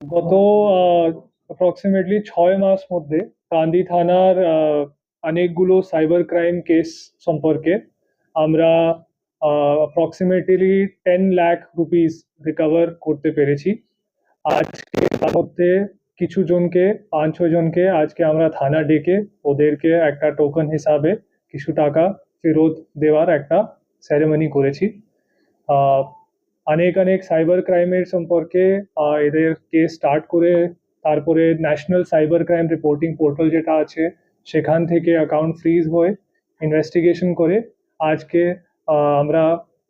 গত অ্যাপ্রক্সিমেটলি ছয় মাস মধ্যে কান্দি থানার আহ, অনেকগুলো সাইবার ক্রাইম কেস সম্পর্কে আমরা approximately ten lakh rupees recover করতে পেরেছি। আজকে তার মধ্যে কিছু জনকে পাঁচ ছ জনকে আজকে আমরা থানা ডেকে ওদেরকে একটা টোকন হিসাবে কিছু টাকা ফেরত দেওয়ার একটা সেরেমনি করেছি। আহ, অনেক অনেক সাইবার ক্রাইমের সম্পর্কে এদের কেস স্টার্ট করে তারপরে national cyber crime reporting portal যেটা আছে, সেখান থেকে অ্যাকাউন্ট ফ্রিজ হয়ে ইনভেস্টিগেশন করে। আজকে আমরা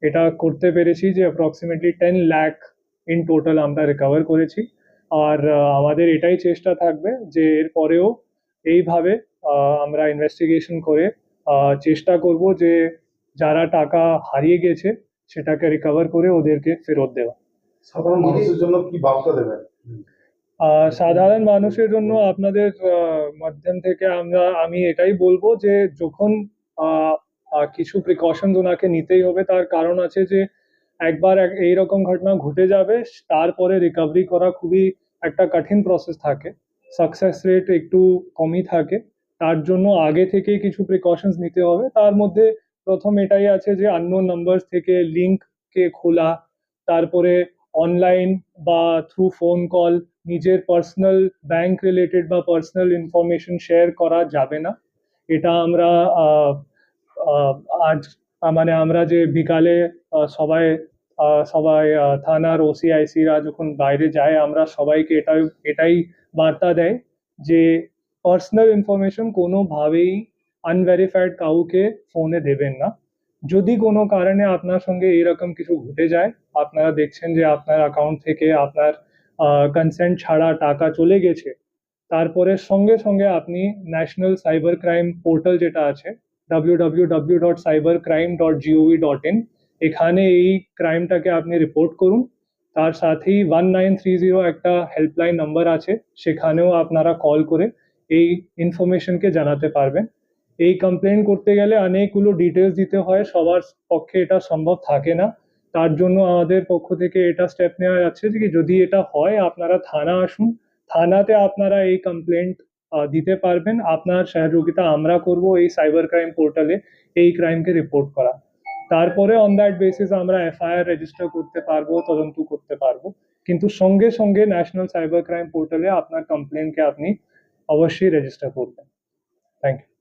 এটা করতে পেরেছি যে approximately ten lakh in total আমরা রিকভার করেছি। আর আমাদের এটাই চেষ্টা থাকবে যে এর পরেও এইভাবে আমরা ইনভেস্টিগেশন করে চেষ্টা করব যে যারা টাকা হারিয়ে গেছে সেটাকে রিকভার করে ওদেরকে ফেরত দেওয়া। সাধারণ মানুষের জন্য কি বার্তা দেবেন? সাধারণ মানুষের জন্য আপনাদের মাধ্যম থেকে আমরা আমি এটাই বলব যে যখন কিছু প্রিকশন ওনাকে নিতেই হবে তার কারণ আছে যে একবার এক- এইরকম ঘটনা ঘটে যাবে তারপরে রিকভারি করা খুবই একটা কঠিন প্রসেস থাকে। সাকসেস রেট একটু কমই থাকে। তার জন্য আগে থেকেই কিছু প্রিকশনস নিতে হবে। তার মধ্যে প্রথম এটাই আছে যে আননোন নাম্বার থেকে লিঙ্ককে খোলা, তারপরে অনলাইন বা থ্রু ফোন কল নিজের পার্সোনাল ব্যাংক রিলেটেড বা পার্সোনাল ইনফরমেশন শেয়ার করা যাবে না। এটা আমরা আজ মানে আমরা যে বিকালে সবাই সবাই থানার ওসিআইসিরা যখন বাইরে যায়, আমরা সবাইকে এটাই এটাই বার্তা দেয় যে পার্সোনাল ইনফরমেশন কোনোভাবেই আনভেরিফাইড কাউকে ফোনে দেবেন না। যদি কোনো কারণে আপনার সঙ্গে এরকম কিছু ঘটে যায়, আপনারা দেখছেন যে আপনার অ্যাকাউন্ট থেকে আপনার কনসেন্ট ছাড়া টাকা চলে গেছে, তারপরে সঙ্গে সঙ্গে আপনি ন্যাশনাল সাইবার ক্রাইম পোর্টাল যেটা আছে W W W dot cyber crime dot GOV dot in এখানে এই ক্রাইমটাকে আপনি রিপোর্ট করুন। তার সাথেই ওয়ান নাইন থ্রি জিরো একটা হেল্পলাইন নাম্বার আছে, সেখানেও আপনারা কল করে এই ইনফরমেশনকে জানাতে পারবেন। এই কমপ্লেন করতে গেলে অনেকগুলো ডিটেলস দিতে হয়, সবার পক্ষে এটা সম্ভব থাকে না। তার জন্য আমাদের পক্ষ থেকে এটা স্টেপ নেওয়া যাচ্ছে যে যদি এটা হয়, আপনারা থানা আসুন। থানাতে আপনারা এই কমপ্লেন্ট দিতে পারবেন। আপনার সহযোগিতা আমরা করব এই সাইবার ক্রাইম পোর্টালে এই ক্রাইমকে রিপোর্ট করা। তারপরে অন দ্যাট বেসিস আমরা এফআইআর রেজিস্টার করতে পারব, তদন্ত করতে পারব। কিন্তু সঙ্গে সঙ্গে ন্যাশনাল সাইবার ক্রাইম পোর্টালে আপনার কমপ্লেনকে আপনি অবশ্যই রেজিস্টার করবেন। Thank you